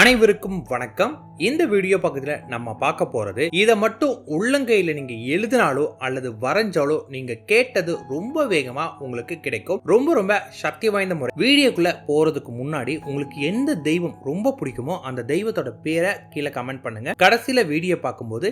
அனைவருக்கும் வணக்கம். இந்த வீடியோ பக்கத்தில் நம்ம பார்க்க போகிறது இதை மட்டும் உள்ளங்கையில் நீங்கள் எழுதினாலோ அல்லது வரைஞ்சாலோ நீங்கள் கேட்டது ரொம்ப வேகமாக உங்களுக்கு கிடைக்கும். ரொம்ப ரொம்ப சக்தி வாய்ந்த முறை. வீடியோக்குள்ளே போகிறதுக்கு முன்னாடி உங்களுக்கு எந்த தெய்வம் ரொம்ப பிடிக்குமோ அந்த தெய்வத்தோட பேரை கீழே கமெண்ட் பண்ணுங்கள் கடைசியில் வீடியோ பார்க்கும்போது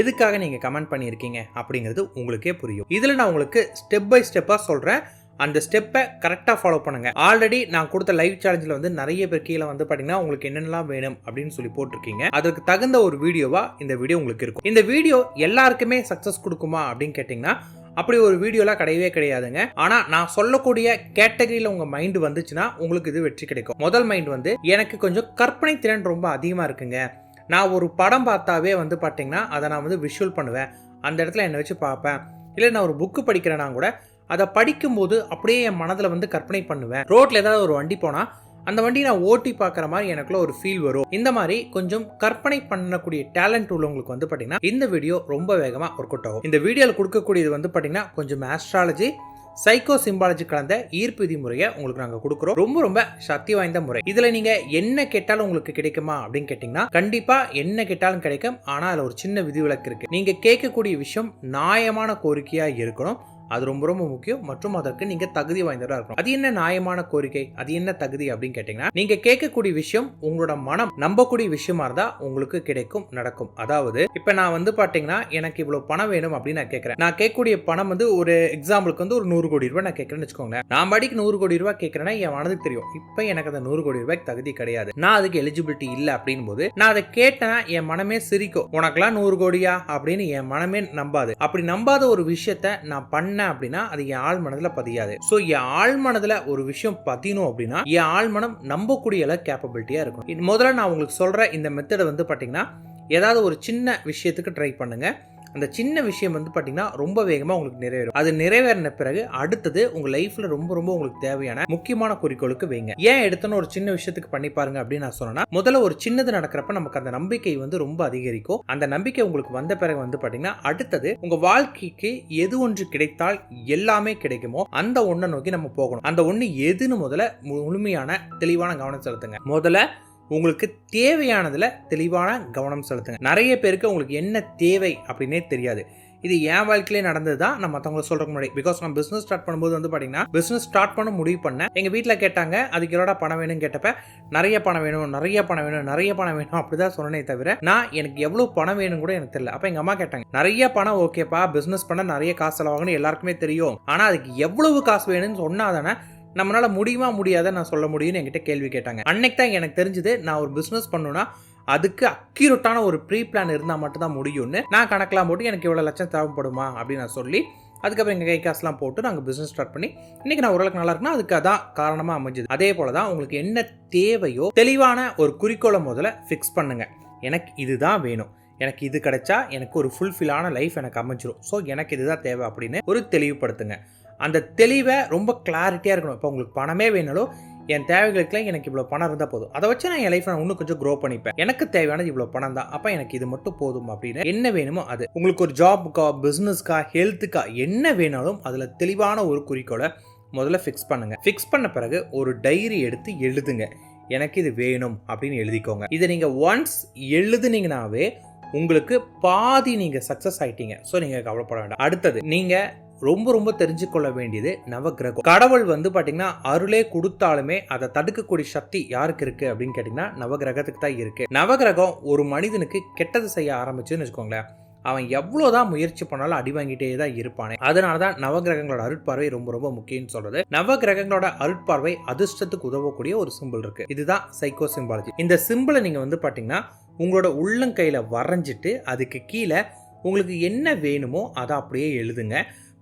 எதுக்காக நீங்கள் கமெண்ட் பண்ணியிருக்கீங்க அப்படிங்கிறது உங்களுக்கே புரியும். இதில் நான் உங்களுக்கு ஸ்டெப் பை ஸ்டெப்பாக சொல்கிறேன் அந்த ஸ்டெப்பை கரெக்டாக ஃபாலோ பண்ணுங்க. ஆல்ரெடி நான் கொடுத்த லைவ் சேலஞ்சில் வந்து நிறைய பேர் கீழே வந்து பார்த்தீங்கன்னா உங்களுக்கு என்னென்னலாம் வேணும்? அப்படின்னு சொல்லி போட்டிருக்கீங்க. அதற்கு தகுந்த ஒரு வீடியோவா இந்த வீடியோ உங்களுக்கு இருக்கும். இந்த வீடியோ எல்லாருக்குமே சக்ஸஸ் கொடுக்குமா அப்படின்னு கேட்டிங்கன்னா அப்படி ஒரு வீடியோலாம் கிடையவே கிடையாதுங்க. ஆனால் நான் சொல்லக்கூடிய கேட்டகரியில் உங்கள் மைண்டு வந்துச்சுன்னா உங்களுக்கு இது வெற்றி கிடைக்கும். முதல் மைண்ட் வந்து எனக்கு கொஞ்சம் கற்பனை திறன் ரொம்ப அதிகமாக இருக்குங்க. நான் ஒரு படம் பார்த்தாவே வந்து பார்த்தீங்கன்னா அதை நான் வந்து விஷுவல் பண்ணுவேன். அந்த இடத்துல என்னை வச்சு பார்ப்பேன். இல்லை நான் ஒரு புக்கு படிக்கிறேன்னா கூட அதை படிக்கும்போது அப்படியே என் மனதில் வந்து கற்பனை பண்ணுவேன். ரோட்டில் ஏதாவது ஒரு வண்டி போனால் அந்த வண்டி நான் ஓட்டி பார்க்குற மாதிரி எனக்குள்ள ஒரு ஃபீல் வரும். இந்த மாதிரி கொஞ்சம் கற்பனை பண்ணக்கூடிய டேலண்ட் உள்ளவங்களுக்கு வந்து பார்த்தீங்கன்னா இந்த வீடியோ ரொம்ப வேகமாக ஒர்க் அவுட் ஆகும். இந்த வீடியோவில் கொடுக்கக்கூடியது வந்து பார்த்தீங்கன்னா கொஞ்சம் ஆஸ்ட்ராலஜி சைக்கோ சிம்பாலஜி கலந்த ஈர்ப்பு விதிமுறையை உங்களுக்கு நாங்கள் கொடுக்குறோம். ரொம்ப ரொம்ப சக்தி வாய்ந்த முறை. இதில் நீங்கள் என்ன கேட்டாலும் உங்களுக்கு கிடைக்குமா அப்படின்னு கேட்டிங்கன்னா கண்டிப்பாக என்ன கேட்டாலும் கிடைக்கும். ஆனால் அதில் ஒரு சின்ன விதிவிலக்கு இருக்குது நீங்கள் கேட்கக்கூடிய விஷயம் நியாயமான கோரிக்கையாக இருக்கணும். அது ரொம்ப ரொம்ப முக்கியம். மற்றும் அதற்கு நீங்க தகுதி வாய்ந்ததாக இருக்கணும். அது என்ன நியாயமான கோரிக்கை? அது என்ன தகுதி அப்படின்னு கேட்டீங்கன்னா நீங்க கேட்கக்கூடிய விஷயம் உங்களோட மனம் நம்பக்கூடிய விஷயமா இருந்தா உங்களுக்கு கிடைக்கும் நடக்கும். அதாவது இப்ப நான் வந்து பாத்தீங்கன்னா எனக்கு இவ்வளவு பணம் வேணும் அப்படின்னு நான் கேட்கறேன். நான் கேட்கக்கூடிய பணம் வந்து ஒரு எக்ஸாம்பிளுக்கு வந்து ஒரு நூறு கோடி ரூபாய் நான் கேட்கறேன்னு வச்சுக்கோங்களேன். நான் படிக்கு நூறு கோடி ரூபாய் கேட்கறேன்னா என் மனதுக்கு தெரியும். இப்ப எனக்கு அந்த நூறு கோடி ரூபாய்க்கு தகுதி கிடையாது. நான் அதுக்கு எலிஜிபிலிட்டி இல்ல அப்படின் போது நான் அதை கேட்டேன்னா என் மனமே சிரிக்கும். உனக்கெல்லாம் நூறு கோடியா? அப்படின்னு என் மனமே நம்பாது. அப்படி நம்பாத ஒரு விஷயத்த நான் பண்ண பண்ணேன் அப்படின்னா அது என் ஆள் மனதில் பதியாது. ஸோ என் ஆள் மனதில் ஒரு விஷயம் பதியணும் அப்படின்னா என் ஆள் மனம் நம்பக்கூடிய அளவு கேப்பபிலிட்டியாக இருக்கும் முதல்ல நான் உங்களுக்கு சொல்கிற இந்த மெத்தடை வந்து பார்த்தீங்கன்னா ஏதாவது ஒரு சின்ன விஷயத்துக்கு ட்ரை பண்ணுங்க. அந்த சின்ன விஷயம் வந்து பார்த்தீங்கன்னா ரொம்ப வேகமாக உங்களுக்கு நிறைவேறும். அது நிறைவேறின பிறகு அடுத்தது உங்கள் லைஃப்பில் ரொம்ப ரொம்ப உங்களுக்கு தேவையான முக்கியமான குறிக்கோளுக்கு வைங்க. ஏன் எடுத்தோன்னு ஒரு சின்ன விஷயத்துக்கு பண்ணி பாருங்க அப்படின்னு நான் சொன்னேன்னா முதல்ல ஒரு சின்னது நடக்கிறப்ப நமக்கு அந்த நம்பிக்கை வந்து ரொம்ப அதிகரிக்கும். அந்த நம்பிக்கை உங்களுக்கு வந்த பிறகு வந்து பார்த்தீங்கன்னா அடுத்தது உங்கள் வாழ்க்கைக்கு எது ஒன்று கிடைத்தால் எல்லாமே கிடைக்குமோ அந்த ஒன்றை நோக்கி நம்ம போகணும். அந்த ஒன்று எதுன்னு முதல்ல முழுமையான தெளிவான கவனம் செலுத்துங்க. முதல்ல உங்களுக்கு தேவையானதில் தெளிவான கவனம் செலுத்துங்க. நிறைய பேருக்கு உங்களுக்கு என்ன தேவை அப்படின்னே தெரியாது. இது என் வாழ்க்கையிலே நடந்தது தான் நான் மற்றவங்களை சொல்கிற முன்னாடி. பிகாஸ் நான் பிஸ்னஸ் ஸ்டார்ட் பண்ணும்போது வந்து பார்த்தீங்கன்னா பிஸ்னஸ் ஸ்டார்ட் பண்ண முடிவு பண்ணேன். எங்கள் வீட்டில் கேட்டாங்க அதுக்கு என்னோட பணம் வேணும்னு கேட்டப்ப நிறைய பணம் வேணும் நிறைய பணம் வேணும் நிறைய பணம் வேணும். அப்படி தான் சொன்னனே தவிர நான் எனக்கு எவ்வளோ பணம் வேணும் கூட எனக்கு தெரியல. அப்போ எங்கள் அம்மா கேட்டாங்க நிறைய பணம் ஓகேப்பா பிஸ்னஸ் பண்ண நிறைய காசு செலவாகணும் எல்லாருக்குமே தெரியும். ஆனால் அதுக்கு எவ்வளவு காசு வேணும்னு சொன்னால் தானே நம்மளால முடியுமா முடியாத நான் சொல்ல முடியும்னு என்கிட்ட கேள்வி கேட்டாங்க. அன்னைக்கு தான் எனக்கு தெரிஞ்சது நான் ஒரு பிஸ்னஸ் பண்ணுன்னா அதுக்கு அக்யூரட்டான ஒரு ப்ரீ பிளான் இருந்தால் மட்டும்தான் முடியும்னு நான் கணக்கெலாம் போட்டு எனக்கு இவ்வளோ லட்சம் தேவைப்படுமா அப்படின்னு நான் சொல்லி அதுக்கப்புறம் எங்கள் கை காசுலாம் போட்டு நாங்கள் பிஸ்னஸ் ஸ்டார்ட் பண்ணி இன்றைக்கி நான் ஓரளவுக்கு நல்லா இருக்குன்னா அதுக்கு அதான் காரணமாக அமைஞ்சது. அதே போல் தான் உங்களுக்கு என்ன தேவையோ தெளிவான ஒரு குறிக்கோளை முதல்ல ஃபிக்ஸ் பண்ணுங்கள் எனக்கு இதுதான் வேணும். எனக்கு இது கிடைச்சா எனக்கு ஒரு ஃபுல்ஃபில்லான லைஃப் எனக்கு அமைஞ்சிரும். ஸோ எனக்கு இதுதான் தேவை அப்படின்னு ஒரு தெளிவுபடுத்துங்க. அந்த தெளிவை ரொம்ப கிளாரிட்டியாக இருக்கணும். இப்போ உங்களுக்கு பணமே வேணாலும் என் தேவைகளுக்குலாம் எனக்கு இவ்வளோ பணம் இருந்தால் போதும். அதை வச்சு நான் என் லைஃப் நான் இன்னும் கொஞ்சம் க்ரோ பண்ணிப்பேன். எனக்கு தேவையானது இவ்வளோ பணம் தான். அப்போ எனக்கு இது மட்டும் போதும் அப்படின்னு என்ன வேணுமோ அது. உங்களுக்கு ஒரு ஜாபுக்கா பிஸ்னஸ்க்கா ஹெல்த்துக்கா என்ன வேணாலும் அதில் தெளிவான ஒரு குறிக்கோளை முதல்ல ஃபிக்ஸ் பண்ணுங்கள் ஃபிக்ஸ் பண்ண பிறகு ஒரு டைரி எடுத்து எழுதுங்க. எனக்கு இது வேணும் அப்படின்னு எழுதிக்கோங்க. இதை நீங்கள் ஒன்ஸ் எழுதுனீங்கனாவே உங்களுக்கு பாதி நீங்கள் சக்ஸஸ் ஆகிட்டீங்க ஸோ நீங்கள் கவலைப்பட வேண்டாம். அடுத்தது நீங்கள் ரொம்ப ரொம்ப தெரிஞ்சுக்கொள்ள வேண்டியது நவகிரகம் கடவுள் வந்து பார்த்தீங்கன்னா அருளே கொடுத்தாலுமே அதை தடுக்கக்கூடிய சக்தி யாருக்கு இருக்கு அப்படின்னு கேட்டிங்கன்னா நவகிரகத்துக்கு தான் இருக்கு. நவகிரகம் ஒரு மனிதனுக்கு கெட்டது செய்ய ஆரம்பிச்சுன்னு வச்சுக்கோங்களேன். அவன் எவ்வளோதான் முயற்சி பண்ணாலும் அடி வாங்கிட்டே தான் இருப்பானே. அதனால தான் நவகிரகங்களோட அருட்பார்வை ரொம்ப ரொம்ப முக்கியம்னு சொல்றது. நவகிரகங்களோட அருட்பார்வை அதிர்ஷ்டத்துக்கு உதவக்கூடிய ஒரு சிம்பிள் இருக்கு. இதுதான் சைக்கோ சிம்பாலஜி இந்த சிம்பிளை நீங்க வந்து பாத்தீங்கன்னா உங்களோட உள்ளங்கையில வரைஞ்சிட்டு அதுக்கு கீழே உங்களுக்கு என்ன வேணுமோ அதை அப்படியே எழுதுங்க.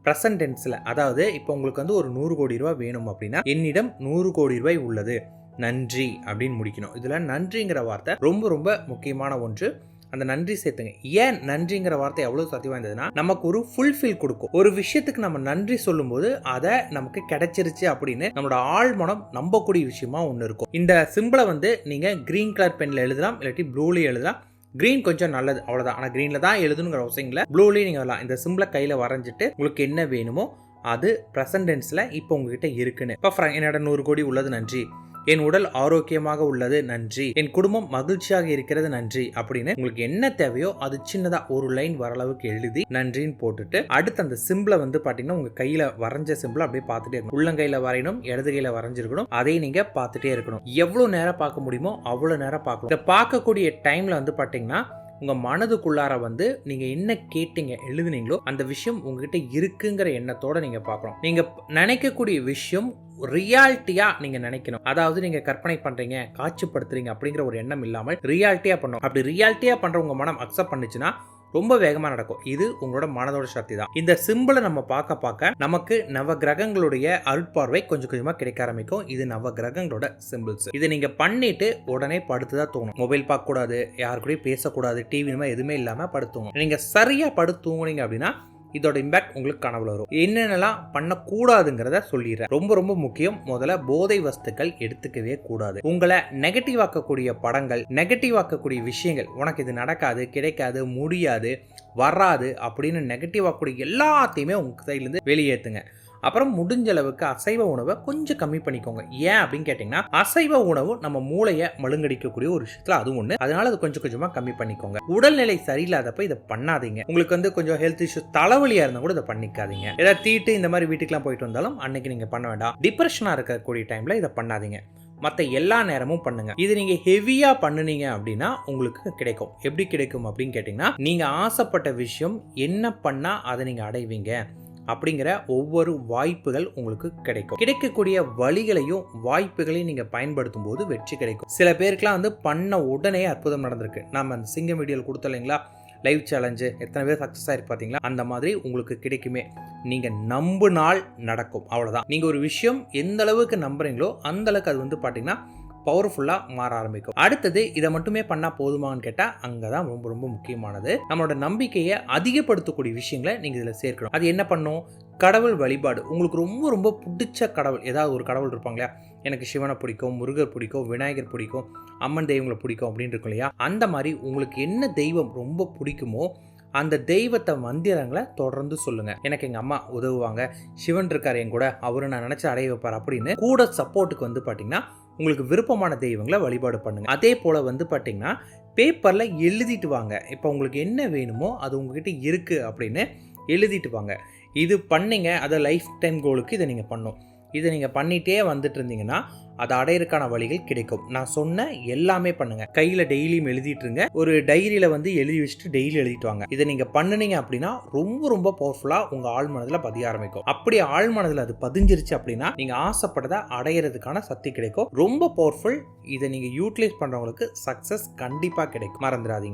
ப்ரெசன்ட் டென்ஸில் அதாவது இப்போ உங்களுக்கு வந்து ஒரு நூறு கோடி ரூபாய் வேணும் அப்படின்னா என்னிடம் நூறு கோடி ரூபாய் உள்ளது. நன்றி அப்படின்னு முடிக்கணும். இதில் நன்றிங்கிற வார்த்தை ரொம்ப ரொம்ப முக்கியமான ஒன்று. அந்த நன்றி சேர்த்துங்க. ஏன் நன்றிங்கிற வார்த்தை எவ்வளோ சக்தி வாய்ந்ததுன்னா நமக்கு ஒரு ஃபுல்ஃபில் கொடுக்கும். ஒரு விஷயத்துக்கு நம்ம நன்றி சொல்லும்போது அதை நமக்கு கிடைச்சிருச்சு அப்படின்னு நம்மளோட ஆழ்மனம் நம்பக்கூடிய விஷயமா ஒன்று இருக்கும். இந்த சிம்பிளை வந்து நீங்கள் க்ரீன் கலர் பென்ல எழுதலாம் இல்லாட்டி ப்ளூலேயும் எழுதலாம். கிரீன் கொஞ்சம் நல்லது அவ்வளோதான் ஆனால் க்ரீனில் தான் எழுதுனுங்கிற அவசியம் இல்லை. ப்ளூலேயும் நீங்கள் வரலாம். இந்த சிம்பிளை கையில் வரைஞ்சிட்டு உங்களுக்கு என்ன வேணுமோ அது ப்ரெசன்டென்ஸில் இப்போ உங்ககிட்ட இருக்குன்னு. இப்போ என்னோட நூறு கோடி உள்ளது நன்றி. என் உடல் ஆரோக்கியமாக உள்ளது நன்றி. என் குடும்பம் மகிழ்ச்சியாக இருக்கிறது நன்றி. அப்படின்னு உங்களுக்கு என்ன தேவையோ அது சின்னதா ஒரு லைன் வர அளவுக்கு எழுதி நன்றின்னு போட்டுட்டு அடுத்து அந்த சிம்பிளை வந்து பாத்தீங்கன்னா உங்க கையில வரைஞ்ச சிம்பிளை அப்படியே பார்த்துட்டே இருக்கணும். உள்ளங்கையில வரையணும் இடது கையில வரைஞ்சிருக்கணும் அதை நீங்க பார்த்துட்டே இருக்கணும். எவ்வளவு நேரம் பார்க்க முடியுமோ அவ்வளவு நேரம் பார்க்கணும் இதை பார்க்கக்கூடிய டைம்ல வந்து பாத்தீங்கன்னா உங்கள் மனதுக்குள்ளார வந்து நீங்கள் என்ன கேட்டீங்க எழுதுனீங்களோ அந்த விஷயம் உங்ககிட்ட இருக்குங்கிற எண்ணத்தோட நீங்கள் பார்க்கணும். நீங்கள் நினைக்கக்கூடிய விஷயம் ரியாலிட்டியா நீங்க நினைக்கணும். அதாவது நீங்க கற்பனை பண்றீங்க காட்சிப்படுத்துறீங்க அப்படிங்கிற ஒரு எண்ணம் இல்லாமல் ரியாலிட்டியா பண்ணணும். அப்படி ரியாலிட்டியா பண்ற உங்க மனம் அக்செப்ட் பண்ணுச்சுன்னா ரொம்ப வேகமா நடக்கும். இது உங்களோட மனதோட சக்தி தான். இந்த சிம்பிளை நம்ம பார்க்க பார்க்க நமக்கு நவ கிரகங்களுடைய அருட்பார்வை கொஞ்சம் கொஞ்சமா கிடைக்க ஆரம்பிக்கும். இது நவ கிரகங்களோட சிம்பிள்ஸ் இதை நீங்க பண்ணிட்டு உடனே படுத்துதான் தூங்கணும். மொபைல் பார்க்க கூடாது யாரு கூடயும் பேசக்கூடாது டிவி எதுவுமே இல்லாம படுத்துங்க. நீங்க சரியா படுத்து தூங்குனீங்க அப்படின்னா இதோட இம்பாக்ட் உங்களுக்கு கனவுல வரும். என்னென்னலாம் பண்ணக்கூடாதுங்கிறத சொல்லிடுறேன். ரொம்ப ரொம்ப முக்கியம். முதல்ல போதை வஸ்துக்கள் எடுத்துக்கவே கூடாது. உங்களை நெகட்டிவ் ஆக்கக்கூடிய படங்கள் நெகட்டிவ் ஆக்கக்கூடிய விஷயங்கள் உனக்கு இது நடக்காது கிடைக்காது முடியாது வராது அப்படின்னு நெகட்டிவ் ஆக்கக்கூடிய எல்லாத்தையுமே உங்க சைட்லேருந்து வெளியேற்றுங்க அப்புறம் முடிஞ்ச அளவுக்கு அசைவ உணவை கொஞ்சம் கம்மி பண்ணிக்கோங்க. ஏன் அப்படின்னு கேட்டிங்கன்னா அசைவ உணவு நம்ம மூளையை மழுங்கடிக்கக்கூடிய ஒரு விஷயத்துல அது ஒன்று அதனால அது கொஞ்சம் கொஞ்சமாக கம்மி பண்ணிக்கோங்க. உடல்நிலை சரியில்லாதப்ப இதை பண்ணாதீங்க. உங்களுக்கு வந்து கொஞ்சம் ஹெல்த் இஷ்யூ தலைவலியாக இருந்தால் கூட இதை பண்ணிக்காதீங்க. ஏதாவது தீட்டு இந்த மாதிரி வீட்டுக்குலாம் போயிட்டு வந்தாலும் அன்னைக்கு நீங்கள் பண்ண வேண்டாம். டிப்ரெஷனாக இருக்கக்கூடிய டைமில் இதை பண்ணாதீங்க. மற்ற எல்லா நேரமும் பண்ணுங்க. இது நீங்க ஹெவியா பண்ணுனீங்க அப்படின்னா உங்களுக்கு கிடைக்கும். எப்படி கிடைக்கும் அப்படின்னு கேட்டிங்கன்னா நீங்க ஆசைப்பட்ட விஷயம் என்ன பண்ணா அதை நீங்க அடைவீங்க? அப்படிங்கிற ஒவ்வொரு வாய்ப்புகள் உங்களுக்கு கிடைக்கும். கிடைக்கக்கூடிய வழிகளையும் வாய்ப்புகளையும் நீங்க பயன்படுத்தும் போது வெற்றி கிடைக்கும். சில பேருக்குலாம் வந்து பண்ண உடனே அற்புதம் நடந்திருக்கு. நம்ம அந்த சிங்கம் வீடியோவில் கொடுத்த இல்லைங்களா? லைவ் சேலஞ்சு எத்தனை பேர் சக்ஸஸ் ஆயிருக்கு பார்த்தீங்களா அந்த மாதிரி உங்களுக்கு கிடைக்குமே. நீங்கள் நம்புனால் நடக்கும். அவ்வளோதான் நீங்கள் ஒரு விஷயம் எந்த அளவுக்கு நம்புறீங்களோ அந்த அளவுக்கு அது வந்து பார்த்தீங்கன்னா பவர்ஃபுல்லாக மாற ஆரம்பிக்கும். அடுத்தது இதை மட்டுமே பண்ணால் போதுமான்னு கேட்டால் அங்கே தான் ரொம்ப ரொம்ப முக்கியமானது. நம்மளோட நம்பிக்கையை அதிகப்படுத்தக்கூடிய விஷயங்களை நீங்கள் இதில் சேர்க்கணும். அது என்ன பண்ணும்? கடவுள் வழிபாடு. உங்களுக்கு ரொம்ப ரொம்ப பிடிச்ச கடவுள். ஏதாவது ஒரு கடவுள் இருப்பாங்களா எனக்கு சிவனை பிடிக்கும் முருகர் பிடிக்கும் விநாயகர் பிடிக்கும் அம்மன் தெய்வங்களை பிடிக்கும் அப்படின்னு இருக்கும் இல்லையா? அந்த மாதிரி உங்களுக்கு என்ன தெய்வம் ரொம்ப பிடிக்குமோ அந்த தெய்வத்தை மந்திரங்களை தொடர்ந்து சொல்லுங்க. எனக்கு எங்க அம்மா உதவுவாங்க. சிவன் இருக்கார் என் கூட. அவரு நான் நினைச்சு அடைய வைப்பார் அப்படின்னு கூட சப்போர்ட்டுக்கு வந்து பாத்தீங்கன்னா உங்களுக்கு விருப்பமான தெய்வங்களை வழிபாடு பண்ணுங்க. அதே போல வந்து பார்த்திங்கன்னா பேப்பரில் எழுதிட்டு வாங்க. இப்போ உங்களுக்கு என்ன வேணுமோ அது உங்ககிட்ட இருக்குது அப்படின்னு எழுதிட்டு வாங்க. இது பண்ணீங்க. அதை லைஃப் டைம் கோலுக்கு இதை நீங்கள் பண்ணும். இதை நீங்கள் பண்ணிகிட்டே வந்துட்டு இருந்தீங்கன்னா அதை அடையிறதுக்கான வழிகள் கிடைக்கும். நான் சொன்ன எல்லாமே பண்ணுங்க. கையில் டெய்லியும் எழுதிட்டு இருங்க ஒரு டைரியில் வந்து எழுதி வச்சுட்டு டெய்லி எழுதிட்டு வாங்க. இதை நீங்கள் பண்ணுனீங்க அப்படின்னா ரொம்ப ரொம்ப பவர்ஃபுல்லாக உங்கள் ஆள் மனதில் பதிய ஆரம்பிக்கும். அப்படி ஆள் மனதில் அது பதிஞ்சிருச்சு அப்படின்னா நீங்கள் ஆசைப்பட்டதை அடையிறதுக்கான சக்தி கிடைக்கும். ரொம்ப பவர்ஃபுல் இதை நீங்கள் யூட்டிலைஸ் பண்ணுறவங்களுக்கு சக்ஸஸ் கண்டிப்பாக கிடைக்கும். மறந்துடாதீங்க.